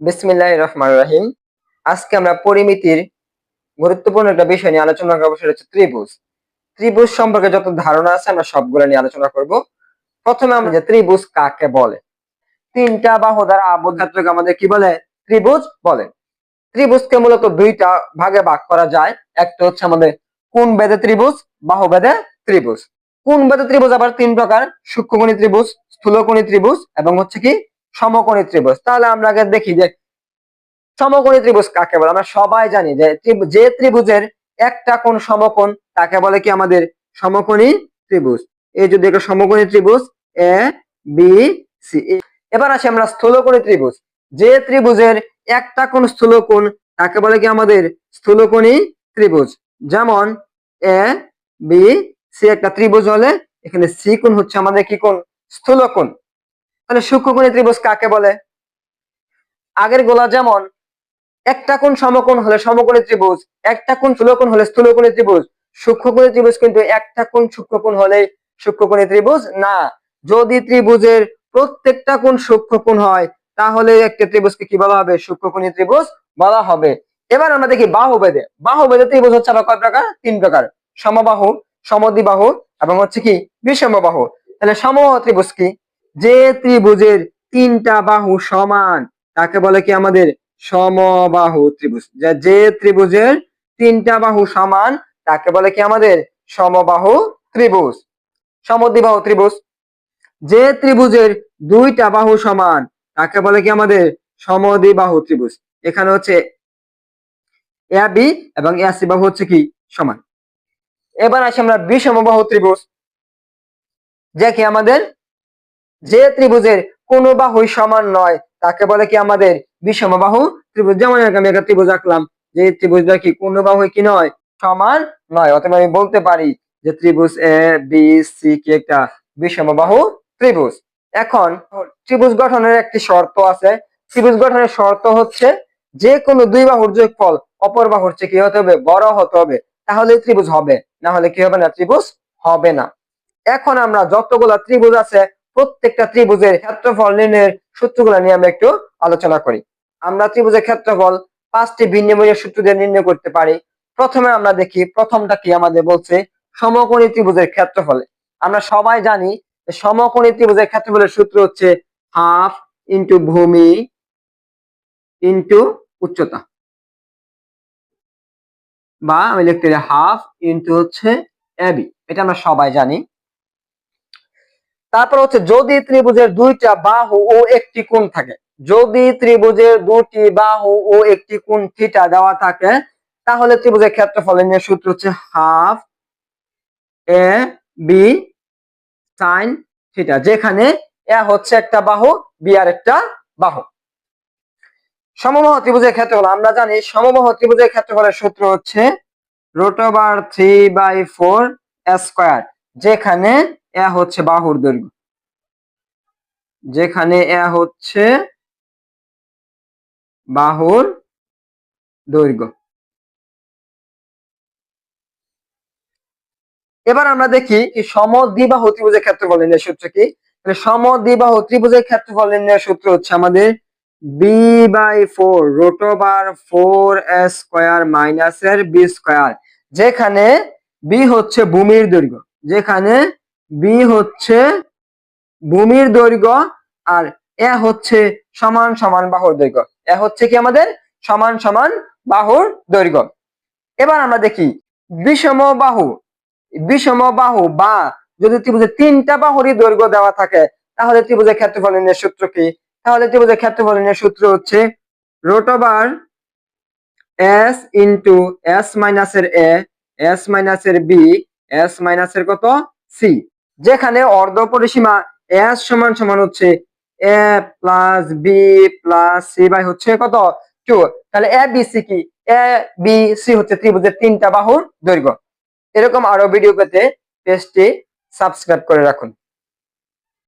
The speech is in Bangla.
বিসমিল্লাহ রহমান রাহিম। আজকে আমরা পরিমিতির গুরুত্বপূর্ণ একটা বিষয় নিয়ে আলোচনা করব, সেটা হচ্ছে ত্রিভুজ। ত্রিভুজ সম্পর্কে যত ধারণা আছে, আমরা সবগুলো নিয়ে আলোচনা করব। প্রথমে আমরা যে ত্রিভুজ কাকে বলে? তিনটা বাহু দ্বারা আবদ্ধ ক্ষেত্রকে আমাদের কি বলে? ত্রিভুজ বলে। ত্রিভুজকে মূলত দুইটা ভাগে ভাগ করা যায়। একটা হচ্ছে আমাদের কোন বেদে ত্রিভুজ, বাহু বেদে ত্রিভুজ। কোন বেদে ত্রিভুজ আবার তিন প্রকার? সূক্ষ্মকোণী ত্রিভুজ, স্থূলকোণী ত্রিভুজ এবং হচ্ছে কি? সমকোণী ত্রিভুজ। তাহলে আমরা আগে দেখি যে সমকোণী ত্রিভুজ কাকে বলে? আমরা সবাই জানি যে যে ত্রিভুজের একটা কোণ সমকোণ, তাকে বলে কি আমাদের? সমকোণী ত্রিভুজ। এই যদি একটা সমকোণী ত্রিভুজ এ বি সি এবার আসি আমরা স্থূলকোণী ত্রিভুজ। যে ত্রিভুজের একটা কোণ স্থূলকোণ, তাকে বলে কি আমাদের? স্থূলকোণী ত্রিভুজ। যেমন এ বি সি একটা ত্রিভুজ হলে এখানে সি কোণ হচ্ছে আমাদের কি কোণ? স্থূলকোণ। তাহলে সূক্ষ্মকোণী ত্রিভুজ কাকে বলে? আগের গোলা যেমন, একটা কোণ সমকোণ হলে সমকোণী ত্রিভুজ, একটা কোণ স্থূলকোণ হলে স্থূলকোণী ত্রিভুজ। সূক্ষ্মকোণী ত্রিভুজ কিন্তু একটা কোণ সূক্ষ্মকোণ হলে সূক্ষ্মকোণী ত্রিভুজ না। যদি ত্রিভুজের প্রত্যেকটা কোণ সূক্ষ্মকোণ হয়, তাহলে একটা ত্রিভুজকে কি বলা হবে? সূক্ষ্মকোণী ত্রিভুজ বলা হবে। এবার আমরা দেখি বাহুবেদে বাহুবেদে ত্রিভুজ হচ্ছে আবার কয় প্রকার? তিন প্রকার। সমবাহু, সমদ্বিবাহু এবং হচ্ছে কি? বিষমবাহু। তাহলে সমবাহু ত্রিভুজ কি? যে ত্রিভুজের তিনটা বাহু সমান, তাকে বলে কি আমাদের সমবাহু ত্রিভুজ? যে ত্রিভুজের তিনটা বাহু সমান, তাকে বলে কি আমাদের সমবাহু ত্রিভুজ? সমদ্বিবাহু ত্রিভুজ। যে ত্রিভুজের দুইটা বাহু সমান, তাকে বলে কি আমাদের সমদ্বিবাহু ত্রিভুজ? এখানে হচ্ছে এবং এ, সি বাহু হচ্ছে কি? সমান। এবার আসি আমরা বিষমবাহু ত্রিভুজ। যে কি আমাদের যে ত্রিভুজের কোন বাহুই সমান নয়, তাকে বলে কি আমাদের বিষমবাহু ত্রিভুজ? যেমন আমি একটা ত্রিভুজ আঁকলাম, যে ত্রিভুজটা কি কোন বাহুই কি নয়, সমান নয়। অতএব আমি বলতে পারি যে ত্রিভুজ এ বি সি কি একটা বিষমবাহু ত্রিভুজ। এখন ত্রিভুজ গঠনের একটি শর্ত আছে। ত্রিভুজ গঠনের শর্ত হচ্ছে যে কোনো দুই বাহুর যোগফল অপর বাহুর চেয়ে কি হতে হবে? বড় হতে হবে। তাহলে ত্রিভুজ হবে, না হলে কি হবে না? ত্রিভুজ হবে না। এখন আমরা যতগুলা ত্রিভুজ আছে প্রত্যেকটা ত্রিভুজের ক্ষেত্রফল নির্ণয়ের সূত্রগুলো নিয়ে আমরা একটু আলোচনা করি। আমরা ত্রিভুজের ক্ষেত্রফল পাঁচটি ভিন্ন ভিন্ন সূত্র দিয়ে নির্ণয় করতে পারি। প্রথমে আমরা দেখি প্রথমটা কি আমাদের বলছে সমকোণী ত্রিভুজের ক্ষেত্রফল। আমরা সবাই জানি সমকোণী ত্রিভুজের ক্ষেত্রফলের সূত্র হচ্ছে হাফ ইন্টু ভূমি ইন্টু উচ্চতা। বা আমি লিখতে হাফ ইন্টু হচ্ছে এবি এটা আমরা সবাই জানি। তারপর হচ্ছে যদি ত্রিভুজের দুইটা বাহু ও একটি কোণ থাকে, যদি ত্রিভুজের দুটি বাহু ও একটি কোণ থিটা দেওয়া থাকে, তাহলে ত্রিভুজের ক্ষেত্রফলের নিয়ে সূত্র হচ্ছে half A B sine theta যেখানে এ হচ্ছে একটা বাহু বি আর একটা বাহু। সমবাহ ত্রিভুজের ক্ষেত্রফল, আমরা জানি সমবাহ ত্রিভুজের ক্ষেত্রফলের সূত্র হচ্ছে root over three by four square যেখানে এ হচ্ছে বাহুর দৈর্ঘ্য। যেখানে হচ্ছে বাহুর দৈর্ঘ্য। এবার আমরা দেখি ত্রিভুজের ক্ষেত্রফল নির্ণয়ের সূত্র কি? ত্রিভুজের ক্ষেত্রফল নির্ণয়ের সূত্র হচ্ছে আমাদের B by four root over four square minus এর বি স্কোয়ার যেখানে বি হচ্ছে ভূমির দৈর্ঘ্য, যেখানে বি হচ্ছে ভূমির দৈর্ঘ্য আর এ হচ্ছে সমান সমান বাহুর দৈর্ঘ্য। এ হচ্ছে কি আমাদের? সমান সমান বাহুর দৈর্ঘ্য। এবার আমরা দেখি, বিষম বাহু বিষম বাহু বা যদি ত্রিভুজের তিনটা বাহুরই দৈর্ঘ্য দেওয়া থাকে, তাহলে ত্রিভুজের ক্ষেত্রফল নির্ণয়ের সূত্র কি? তাহলে ত্রিভুজের ক্ষেত্রফল নির্ণয়ের সূত্র হচ্ছে root over S into S মাইনাসের এ এস মাইনাসের বি এস মাইনাসের কত? সি যেখানে অর্ধ পরিসীমা এস সমান সমান হচ্ছে A plus B plus C by হচ্ছে কত? টু তাহলে এ বি সি কি? এ বি সি হচ্ছে ত্রিভুজের তিনটা বাহুর দৈর্ঘ্য। এরকম আরও ভিডিও পেতে পেজটি সাবস্ক্রাইব করে রাখুন।